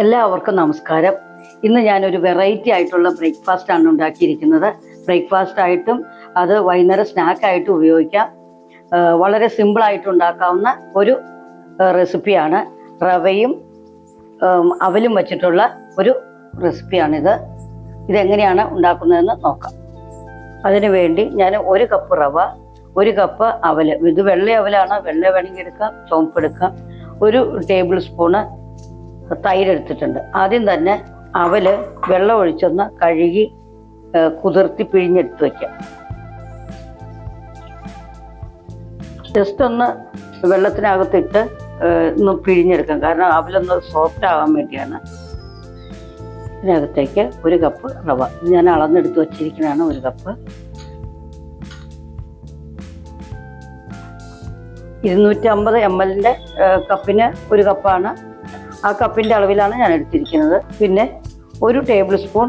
എല്ലാവർക്കും നമസ്കാരം. ഇന്ന് ഞാനൊരു വെറൈറ്റി ആയിട്ടുള്ള ബ്രേക്ക്ഫാസ്റ്റ് ആണ് ഉണ്ടാക്കിയിരിക്കുന്നത്. ബ്രേക്ക്ഫാസ്റ്റ് ആയിട്ടും അത് വൈകുന്നേരം സ്നാക്കായിട്ടും ഉപയോഗിക്കാം. വളരെ സിമ്പിളായിട്ട് ഉണ്ടാക്കാവുന്ന ഒരു റെസിപ്പിയാണ് റവയും അവലും വച്ചിട്ടുള്ള ഒരു റെസിപ്പിയാണിത് ഇതെങ്ങനെയാണ് ഉണ്ടാക്കുന്നതെന്ന് നോക്കാം. അതിനു വേണ്ടി ഞാൻ ഒരു കപ്പ് റവ ഒരു കപ്പ് അവൽ. ഇത് വെള്ള അവലാണ് വെള്ള വേണമെങ്കിൽ എടുക്കാം ചോമ്പെടുക്കാം എടുക്കാം. ഒരു ടേബിൾ സ്പൂണ് തൈര് എടുത്തിട്ടുണ്ട് ആദ്യം തന്നെ അവൽ വെള്ളം ഒഴിച്ചൊന്ന് കഴുകി കുതിർത്തി പിഴിഞ്ഞെടുത്ത് വയ്ക്കാം ജസ്റ്റ് ഒന്ന് വെള്ളത്തിനകത്തിട്ട് ഒന്ന് പിഴിഞ്ഞെടുക്കാം. കാരണം അവലൊന്ന് സോഫ്റ്റ് ആവാൻ വേണ്ടിയാണ്. ഇതിനകത്തേക്ക് ഒരു കപ്പ് റവ. ഞാൻ അളന്നെടുത്ത് വച്ചിരിക്കുന്നതാണ് ഒരു കപ്പ്. ഇരുന്നൂറ്റി അമ്പത് എം എല്ലിന്റെ കപ്പിന് ഒരു കപ്പാണ് ആ കപ്പിന്റെ അളവിലാണ് ഞാൻ എടുത്തിരിക്കുന്നത്. പിന്നെ ഒരു ടേബിൾ സ്പൂൺ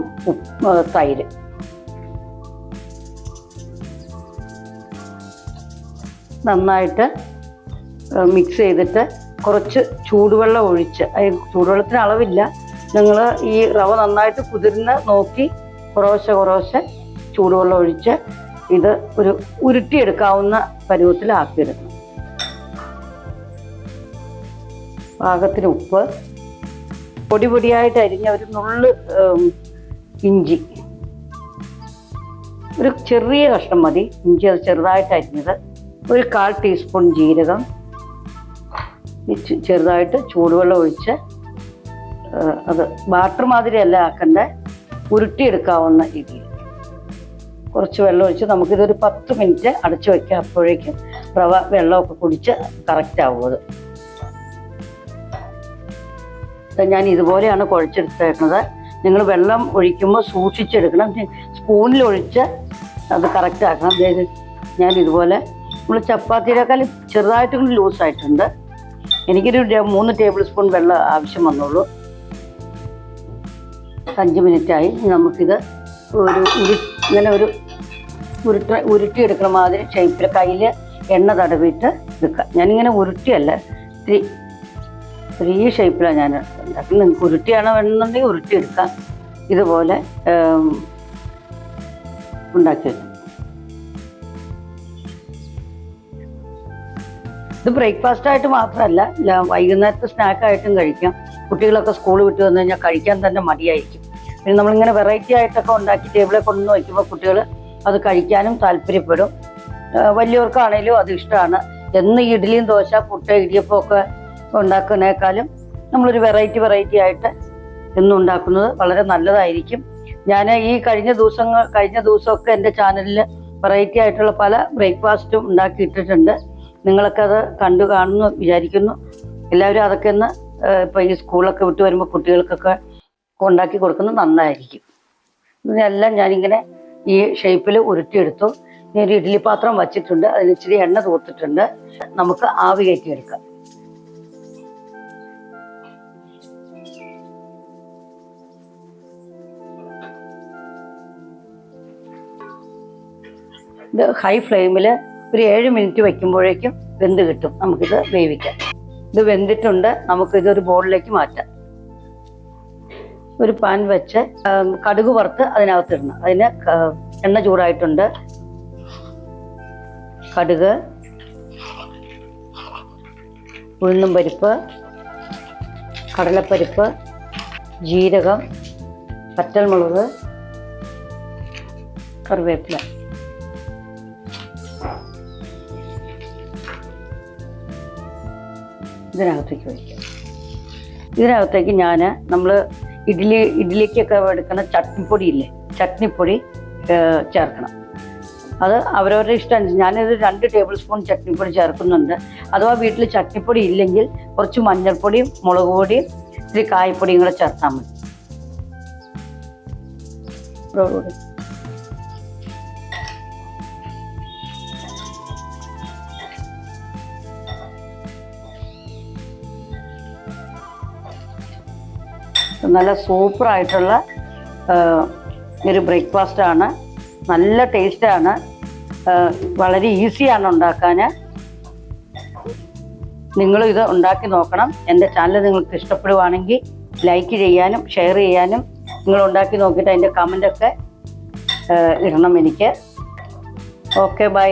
തൈര്. നന്നായിട്ട് മിക്സ് ചെയ്തിട്ട് കുറച്ച് ചൂടുവെള്ളം ഒഴിച്ച് ചൂടുവെള്ളത്തിന് അളവില്ല. നിങ്ങൾ ഈ റവ നന്നായിട്ട് കുതിർന്ന് നോക്കി കുറേശ്ശെ കുറേശ്ശെ ചൂടുവെള്ളം ഒഴിച്ച് ഇത് ഒരു ഉരുട്ടിയെടുക്കാവുന്ന പരുവത്തിലാക്കിയെടുക്കണം പാകത്തിന് ഉപ്പ് പൊടി പൊടിയായിട്ട് അരിഞ്ഞ ഒരു നുള്ള് ഇഞ്ചി. ഒരു ചെറിയ കഷ്ണം മതി. ഇഞ്ചി അത് ചെറുതായിട്ട് അരിഞ്ഞത്. ഒരു കാൽ ടീസ്പൂൺ ജീരകം. ചെറുതായിട്ട് ചൂടുവെള്ളം ഒഴിച്ച് അത് അത് ബാറ്റർ മാതിരിയല്ല ആക്കണ്ട. ഉരുട്ടിയെടുക്കാവുന്ന രീതിയിൽ. കുറച്ച് വെള്ളം ഒഴിച്ച് നമുക്കിതൊരു പത്ത് മിനിറ്റ് അടച്ചു വയ്ക്കാം അപ്പോഴേക്കും റവ വെള്ളമൊക്കെ കുടിച്ച് കറക്റ്റ് ആവും അത്. ഇത് ഞാൻ ഇതുപോലെയാണ് കുഴച്ചെടുത്തേക്കുന്നത് നിങ്ങൾ വെള്ളം ഒഴിക്കുമ്പോൾ സൂക്ഷിച്ചെടുക്കണം. സ്പൂണിൽ ഒഴിച്ച് അത് കറക്റ്റ് ആക്കണം. അതായത് ഞാൻ ഇതുപോലെ നമ്മൾ ചപ്പാത്തിയേക്കാൾ ചെറുതായിട്ട് ലൂസായിട്ടുണ്ട് എനിക്കൊരു മൂന്ന് ടേബിൾ സ്പൂൺ വെള്ളം ആവശ്യം വന്നുള്ളൂ. അഞ്ച് മിനിറ്റായി നമുക്കിത് ഒരു ഇങ്ങനെ ഒരു ഉരുട്ട ഉരുട്ടിയെടുക്കണ മാതിരി ഷേപ്പിൽ കയ്യിൽ എണ്ണ തടവിയിട്ട് എടുക്കുക ഞാനിങ്ങനെ ഉരുട്ടിയല്ല. ഇത്തിരി ഈ ഷേപ്പിലാണ് ഞാൻ ഉണ്ടാക്കുന്നത് നിങ്ങൾക്ക് ഉരുട്ടിയാണോ വേണമെന്നുണ്ടെങ്കിൽ ഉരുട്ടി എടുക്കാം ഇതുപോലെ ഉം, ഉണ്ടാക്കി വെക്കും. ഇത് ബ്രേക്ക്ഫാസ്റ്റ് ആയിട്ട് മാത്രമല്ല വൈകുന്നേരത്തെ സ്നാക്കായിട്ടും കഴിക്കാം. കുട്ടികളൊക്കെ സ്കൂൾ വിട്ട് വന്നു കഴിഞ്ഞാൽ കഴിക്കാൻ തന്നെ മടിയായിരിക്കും. പിന്നെ നമ്മളിങ്ങനെ വെറൈറ്റി ആയിട്ടൊക്കെ ഉണ്ടാക്കി ടേബിളിൽ കൊണ്ടുവന്ന് വയ്ക്കുമ്പോൾ കുട്ടികൾ അത് കഴിക്കാനും താല്പര്യപ്പെടും. വലിയവർക്കാണേലും അത് ഇഷ്ടമാണ് എന്ന് ഇഡ്ഡലിയും ദോശ പുട്ട് ഇടിയപ്പം ഒക്കെ ഉണ്ടാക്കുന്നതിനേക്കാളും നമ്മളൊരു വെറൈറ്റി വെറൈറ്റി ആയിട്ട് എന്നും ഉണ്ടാക്കുന്നത് വളരെ നല്ലതായിരിക്കും. ഞാൻ ഈ കഴിഞ്ഞ ദിവസങ്ങൾ കഴിഞ്ഞ ദിവസമൊക്കെ എന്റെ ചാനലിൽ വെറൈറ്റി ആയിട്ടുള്ള പല ബ്രേക്ക്ഫാസ്റ്റും ഉണ്ടാക്കിയിട്ടിട്ടുണ്ട് നിങ്ങളൊക്കെ അത് കണ്ടു കാണുന്നു വിചാരിക്കുന്നു. എല്ലാവരും അതൊക്കെ ഒന്ന് ഇപ്പോൾ ഈ സ്കൂളൊക്കെ വിട്ട് വരുമ്പോൾ കുട്ടികൾക്കൊക്കെ ഉണ്ടാക്കി കൊടുക്കുന്നത് നന്നായിരിക്കും. ഇതിനെല്ലാം ഞാനിങ്ങനെ ഈ ഷേപ്പിൽ ഉരുട്ടിയെടുത്തു. ഇനി ഒരു ഇഡ്ഡലി പാത്രം വച്ചിട്ടുണ്ട്. അതിന് ഇച്ചിരി എണ്ണ തൂത്തിട്ടുണ്ട്. നമുക്ക് ആവി കയറ്റിയെടുക്കാം. ഇത് ഹൈ ഫ്ലെയിമിൽ ഒരു ഏഴ് മിനിറ്റ് വയ്ക്കുമ്പോഴേക്കും വെന്ത് കിട്ടും. നമുക്കിത് വേവിക്കാം. ഇത് വെന്തിട്ടുണ്ട്. നമുക്കിതൊരു ബോളിലേക്ക് മാറ്റാം. ഒരു പാൻ വെച്ച് കടുക് വറുത്ത് അതിനകത്തിടണം. അതിന് എണ്ണ ചൂടായിട്ടുണ്ട്. കടുക് ഉഴുന്നും പരിപ്പ് കടലപ്പരിപ്പ് ജീരകം പറ്റൽമുളക് കറിവേപ്പില. ഇതിനകത്തേക്ക് വയ്ക്കും. ഇതിനകത്തേക്ക് ഞാൻ നമ്മൾ ഇഡ്ഡലി ഇഡ്ഡലിക്കൊക്കെ എടുക്കുന്ന ചട്നിപ്പൊടി ഇല്ലേ ചട്നിപ്പൊടി ചേർക്കണം. അത് അവരവരുടെ ഇഷ്ടം ഞാനിത് രണ്ട് ടേബിൾ സ്പൂൺ ചട്നിപ്പൊടി ചേർക്കുന്നുണ്ട്. അഥവാ വീട്ടിൽ ചട്നിപ്പൊടി ഇല്ലെങ്കിൽ കുറച്ച് മഞ്ഞൾപ്പൊടിയും മുളക് പൊടിയും ഇത്തിരി കായപ്പൊടിയും കൂടെ ചേർത്താൽ മതി. നല്ല സൂപ്പർ ആയിട്ടുള്ള ഒരു ബ്രേക്ക്ഫാസ്റ്റ് ആണ് നല്ല ടേസ്റ്റാണ്. വളരെ ഈസിയാണ് ഉണ്ടാക്കാൻ നിങ്ങളും ഇത് ഉണ്ടാക്കി നോക്കണം. എന്റെ ചാനൽ നിങ്ങൾക്ക് ഇഷ്ടപ്പെടുവാണെങ്കിൽ ലൈക്ക് ചെയ്യാനും ഷെയർ ചെയ്യാനും നിങ്ങൾ ഉണ്ടാക്കി നോക്കിയിട്ട് അതിന്റെ കമന്റൊക്കെ ഇടണം എനിക്ക്. Okay bye.